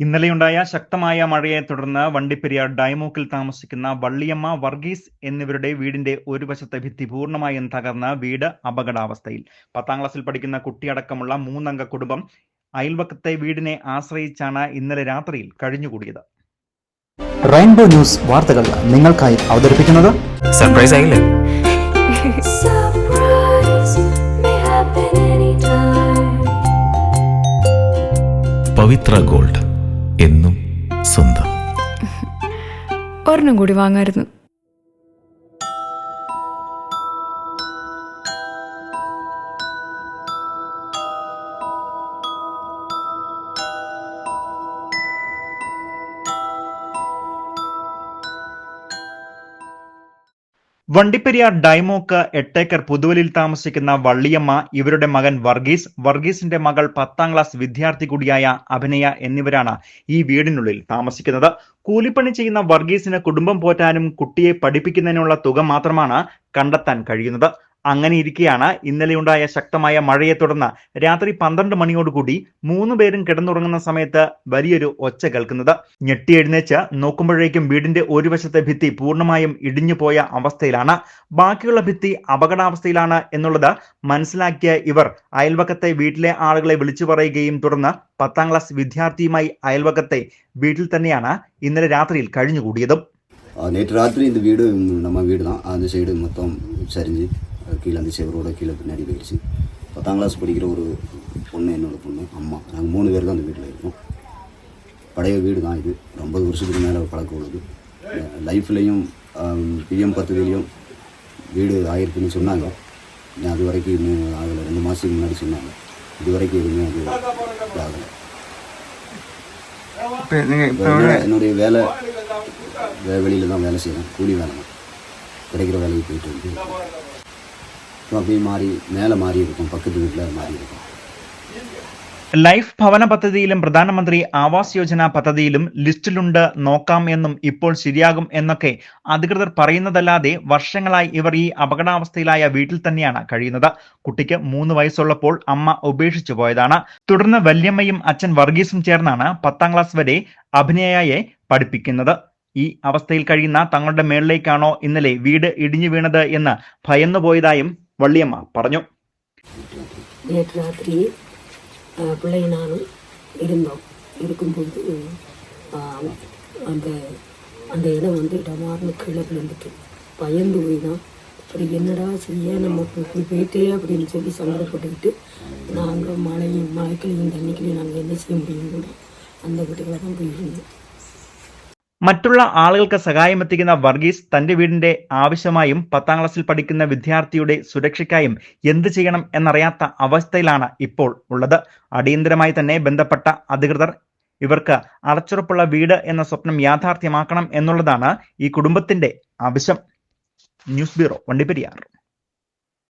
ഇന്നലെയുണ്ടായ ശക്തമായ മഴയെ തുടർന്ന് വണ്ടിപ്പെരിയാർ ഡൈമോക്കിൽ താമസിക്കുന്ന വള്ളിയമ്മ വർഗീസ് എന്നിവരുടെ വീടിന്റെ ഒരു വശത്തെ ഭിത്തി പൂർണമായും തകർന്ന് വീട് അപകടാവസ്ഥയിൽ. പത്താം ക്ലാസ്സിൽ പഠിക്കുന്ന കുട്ടിയടക്കമുള്ള മൂന്നംഗ കുടുംബം അയൽവക്കത്തെ വീടിനെ ആശ്രയിച്ചാണ് ഇന്നലെ രാത്രിയിൽ കഴിഞ്ഞുകൂടിയത്. റെയിൻബോ ന്യൂസ് വാർത്തകൾ നിങ്ങൾക്കായി അവതരിപ്പിക്കുന്നത് സർപ്രൈസ് ആയില്ലേ. പവിത്ര ഗോൾഡ്. എന്നും സ്വന്തം. ഒരെണ്ണം കൂടി വാങ്ങായിരുന്നു. വണ്ടിപ്പെരിയാർ ഡൈമോക്ക് എട്ടേക്കർ പുതുവലിൽ താമസിക്കുന്ന വള്ളിയമ്മ ഇവരുടെ മകൻ വർഗീസ് വർഗീസിന്റെ മകൾ പത്താം ക്ലാസ് വിദ്യാർത്ഥി കൂടിയായ അഭിനയ എന്നിവരാണ് ഈ വീടിനുള്ളിൽ താമസിക്കുന്നത്. കൂലിപ്പണി ചെയ്യുന്ന വർഗീസിന് കുടുംബം പോറ്റാനും കുട്ടിയെ പഠിപ്പിക്കുന്നതിനുള്ള തുക മാത്രമാണ് കണ്ടെത്താൻ കഴിയുന്നത്. അങ്ങനെ ഇരിക്കെയാണ് ഇന്നലെയുണ്ടായ ശക്തമായ മഴയെ തുടർന്ന് രാത്രി പന്ത്രണ്ട് മണിയോടുകൂടി മൂന്ന് പേരും കിടന്നുറങ്ങുന്ന സമയത്ത് വലിയൊരു ഒച്ച കേൾക്കുന്നത് ഞെട്ടിയെഴുന്നേച്ച് നോക്കുമ്പോഴേക്കും വീടിന്റെ ഒരു വശത്തെ ഭിത്തി പൂർണമായും ഇടിഞ്ഞു പോയ അവസ്ഥയിലാണ് ബാക്കിയുള്ള ഭിത്തി അപകടാവസ്ഥയിലാണ് എന്നുള്ളത് മനസ്സിലാക്കിയ ഇവർ അയൽവക്കത്തെ വീട്ടിലെ ആളുകളെ വിളിച്ചു പറയുകയും തുടർന്ന് പത്താം ക്ലാസ് വിദ്യാർത്ഥിയുമായി അയൽവക്കത്തെ വീട്ടിൽ തന്നെയാണ് ഇന്നലെ രാത്രിയിൽ കഴിഞ്ഞുകൂടിയതും நேற்று രാത്രി ഇത് വീട് നമ്മ വീട് തന്നെ സൈഡ് சைடு மொத்தம் கீழே அந்த செவரோட கீழே பின்னாடி போயிடுச்சு. பத்தாம் கிளாஸ் படிக்கிற ஒரு பொண்ணு என்னோட பொண்ணு அம்மா. நாங்கள் மூணு பேர் தான் அந்த வீட்டில் இருக்கோம். பழைய வீடு தான் இது. ஒரு ஐம்பது வருஷத்துக்கு மேலே பழக்கம் உள்ளது. லைஃப்லேயும் பிஎம் பத்துலேயும் வீடு ஆயிருக்குன்னு சொன்னாங்க. அது வரைக்கும் இன்னும் ஆகலை. ரெண்டு மாதத்துக்கு முன்னாடி சொன்னாங்க. இது வரைக்கும் எதுவுமே அது ஆகலை. என்னோட- என்னுடைய வேலை வெளியில தான் வேலை செய்கிறேன் கூலி வேலை கிடைக்கிற வேலைக்கு போயிட்டு வந்து അപ്പോൾ മാറി മേലെ മാറിയിരിക്കും പക്കത്ത് വീട്ടിൽ മാറിയിരിക്കും ലൈഫ് ഭവന പദ്ധതിയിലും പ്രധാനമന്ത്രി ആവാസ് യോജന പദ്ധതിയിലും ലിസ്റ്റിലുണ്ട് നോക്കാം എന്നും ഇപ്പോൾ ശരിയാകും എന്നൊക്കെ അധികൃതർ പറയുന്നതല്ലാതെ വർഷങ്ങളായി ഇവർ ഈ അപകടാവസ്ഥയിലായ വീട്ടിൽ തന്നെയാണ് കഴിയുന്നത്. കുട്ടിക്ക് മൂന്ന് വയസ്സുള്ളപ്പോൾ അമ്മ ഉപേക്ഷിച്ചു പോയതാണ്. തുടർന്ന് വല്യമ്മയും അച്ഛൻ വർഗീസും ചേർന്നാണ് പത്താം ക്ലാസ് വരെ അഭിനയയെ പഠിപ്പിക്കുന്നത്. ഈ അവസ്ഥയിൽ കഴിയുന്ന തങ്ങളുടെ മേളിലേക്കാണോ ഇന്നലെ വീട് ഇടിഞ്ഞു വീണത് എന്ന് ഭയന്നുപോയതായും വള്ളിയമ്മ പറഞ്ഞു நேற்று ராத்திரி அஹ், பிள்ளை நானும் இருந்தோம் இருக்கும்போது அஹ், அந்த அந்த இடம் வந்து இடமார்னு கீழே விழுந்துட்டு பயந்து போய் தான் அப்புறம் என்னடா செய்ய நம்ம இப்ப இப்படி போயிட்டே அப்படின்னு சொல்லி சங்கடப்பட்டுக்கிட்டு நாங்கள் மழையும் மழைக்குலையும் தண்ணிக்குலையும் நாங்கள் என்ன செய்ய முடியும் கூட அந்த வீட்டுக்குள்ள தான் போயிருந்தோம் മറ്റുള്ള ആളുകൾക്ക് സഹായമെത്തിക്കുന്ന വർഗീസ് തന്റെ വീടിന്റെ ആവശ്യമായും പത്താം ക്ലാസ്സിൽ പഠിക്കുന്ന വിദ്യാർത്ഥിയുടെ സുരക്ഷയ്ക്കായും എന്ത് ചെയ്യണം എന്നറിയാത്ത അവസ്ഥയിലാണ് ഇപ്പോൾ ഉള്ളത്. അടിയന്തരമായി തന്നെ ബന്ധപ്പെട്ട അധികൃതർ ഇവർക്ക് അടച്ചുറപ്പുള്ള വീട് എന്ന സ്വപ്നം യാഥാർത്ഥ്യമാക്കണം എന്നുള്ളതാണ് ഈ കുടുംബത്തിന്റെ ആവശ്യം. News bureau Vandiperiyar.